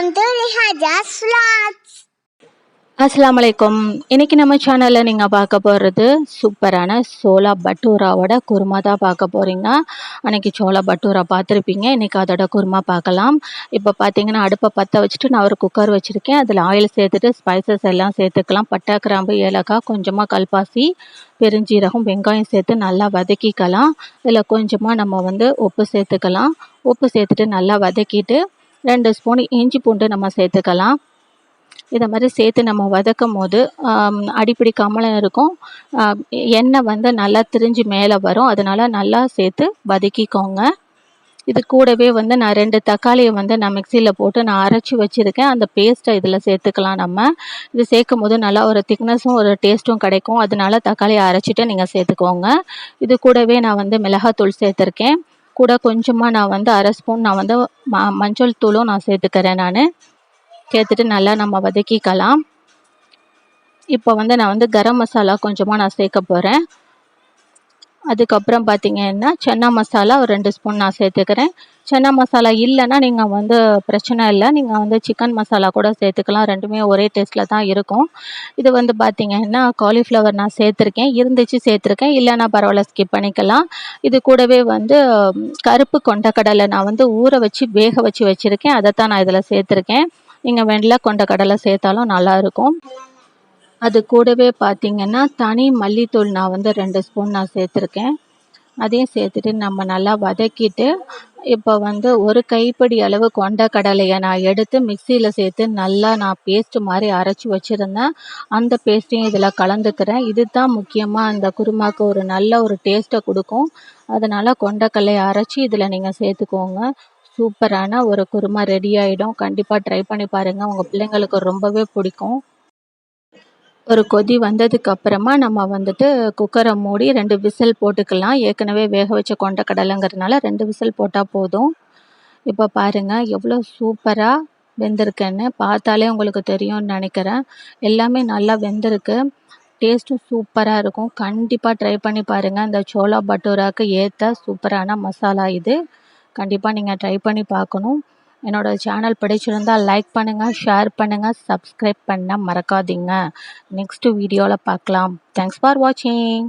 Welcome to ரிஹாஜாஸ் இன்னைக்கு நம்ம சேனலில் நீங்கள் பார்க்க போகிறது சூப்பரான சோலா பட்டூராவோட குருமா தான் பார்க்க போகிறீங்க அன்னைக்கு சோளா பட்டூரா பார்த்துருப்பீங்க. இன்றைக்கி அதோட குருமா பார்க்கலாம். இப்போ பார்த்தீங்கன்னா அடுப்பை பற்ற வச்சுட்டு நான் ஒரு குக்கர் வச்சுருக்கேன். அதில் ஆயில் சேர்த்துட்டு ஸ்பைசஸ் எல்லாம் சேர்த்துக்கலாம். பட்டை கிராம்பு ஏலக்காய் கொஞ்சமாக கல்பாசி பெருஞ்சீரகம் வெங்காயம் சேர்த்து நல்லா வதக்கிக்கலாம். இதில் கொஞ்சமாக நம்ம வந்து உப்பு சேர்த்துக்கலாம். உப்பு சேர்த்துட்டு நல்லா வதக்கிட்டு ரெண்டு ஸ்பூன் இஞ்சி பூண்டு நம்ம சேர்த்துக்கலாம். இதை மாதிரி சேர்த்து நம்ம வதக்கும் போது ஆம், இருக்கும். எண்ணெய் வந்து நல்லா திரிஞ்சு மேலே வரும். அதனால் நல்லா சேர்த்து வதக்கிக்கோங்க. இது கூடவே வந்து நான் ரெண்டு தக்காளியை வந்து நான் மிக்சியில் போட்டு நான் அரைச்சி வச்சுருக்கேன். அந்த பேஸ்ட்டை இதில் சேர்த்துக்கலாம் நம்ம. இது சேர்க்கும் போது நல்லா ஒரு திக்னஸும் ஒரு டேஸ்ட்டும் கிடைக்கும். அதனால தக்காளியை அரைச்சிட்டு நீங்கள் சேர்த்துக்கோங்க. இது கூடவே நான் வந்து மிளகாத்தூள் சேர்த்துருக்கேன். கூட கொஞ்சமாக நான் வந்து அரை ஸ்பூன் நான் வந்து ம மஞ்சள் தூளும் நான் சேர்த்துக்கிறேன் நான். சேர்த்துட்டு நல்லா நம்ம வதக்கிக்கலாம். இப்போ வந்து நான் வந்து கரம் மசாலா கொஞ்சமாக நான் சேர்க்க போகிறேன் அதுக்கப்புறம் பார்த்தீங்கன்னா சன்னா மசாலா ஒரு ரெண்டு ஸ்பூன் நான் சேர்த்துக்கிறேன். சன்னா மசாலா இல்லைன்னா நீங்கள் வந்து பிரச்சனை இல்லை. நீங்கள் வந்து சிக்கன் மசாலா கூட சேர்த்துக்கலாம். ரெண்டுமே ஒரே டேஸ்ட்டில் தான் இருக்கும். இது வந்து பார்த்தீங்கன்னா காலிஃப்ளவர் நான் சேர்த்துருக்கேன். இருந்துச்சு சேர்த்துருக்கேன். இல்லைன்னா பரவாயில்ல ஸ்கிப் பண்ணிக்கலாம். இது கூடவே வந்து கருப்பு கொண்டக்கடலை நான் வந்து ஊற வச்சு வேக வச்சு வச்சுருக்கேன். அதை தான் நான் இதில் சேர்த்துருக்கேன். நீங்கள் வெள்ளை கொண்டக்கடலை சேர்த்தாலும் நல்லாயிருக்கும் அது கூடவே பார்த்தீங்கன்னா தனி மல்லித்தூள் நான் வந்து ரெண்டு ஸ்பூன் நான் சேர்த்துருக்கேன். அதையும் சேர்த்துட்டு நம்ம நல்லா வதக்கிட்டு இப்போ வந்து ஒரு கைப்பிடி அளவு கொண்ட கடலையை நான் எடுத்து மிக்சியில் சேர்த்து நல்லா நான் பேஸ்ட்டு மாதிரி அரைச்சி வச்சுருந்தேன். அந்த பேஸ்ட்டையும் இதில் கலந்துக்கிறேன். இது தான் முக்கியமாக அந்த குருமாவுக்கு ஒரு நல்ல ஒரு டேஸ்ட்டை கொடுக்கும். அதனால் கொண்டக்கடலையை அரைச்சி இதில் நீங்கள் சேர்த்துக்கோங்க. சூப்பரான ஒரு குருமா ரெடி ஆகிடும் கண்டிப்பாக ட்ரை பண்ணி பாருங்கள் உங்கள் பிள்ளைங்களுக்கு ரொம்பவே பிடிக்கும். ஒரு கொதி வந்ததுக்கு அப்புறமா நம்ம வந்துட்டு குக்கரை மூடி ரெண்டு விசில் போட்டுக்கலாம். ஏற்கனவே வேக வச்ச கொண்டக்கடலைங்கிறதுனால ரெண்டு விசில் போட்டால் போதும். இப்போ பாருங்கள் எவ்வளோ சூப்பராக வெந்திருக்குன்னு பார்த்தாலே உங்களுக்கு தெரியும்னு நினைக்கிறேன். எல்லாமே நல்லா வெந்திருக்கு. டேஸ்ட்டும் சூப்பராக இருக்கும். கண்டிப்பாக ட்ரை பண்ணி பாருங்கள் இந்த சோளா பட்டோராக்கு ஏற்ற சூப்பரான மசாலா இது. கண்டிப்பாக நீங்கள் ட்ரை பண்ணி பார்க்கணும். என்னோட சேனல் பிடிச்சிருந்தால் லைக் பண்ணுங்கள் ஷேர் பண்ணுங்கள் சப்ஸ்கிரைப் பண்ண மறக்காதீங்க. நெக்ஸ்ட் வீடியோவில் பார்க்கலாம். தேங்க்ஸ் ஃபார் வாட்சிங்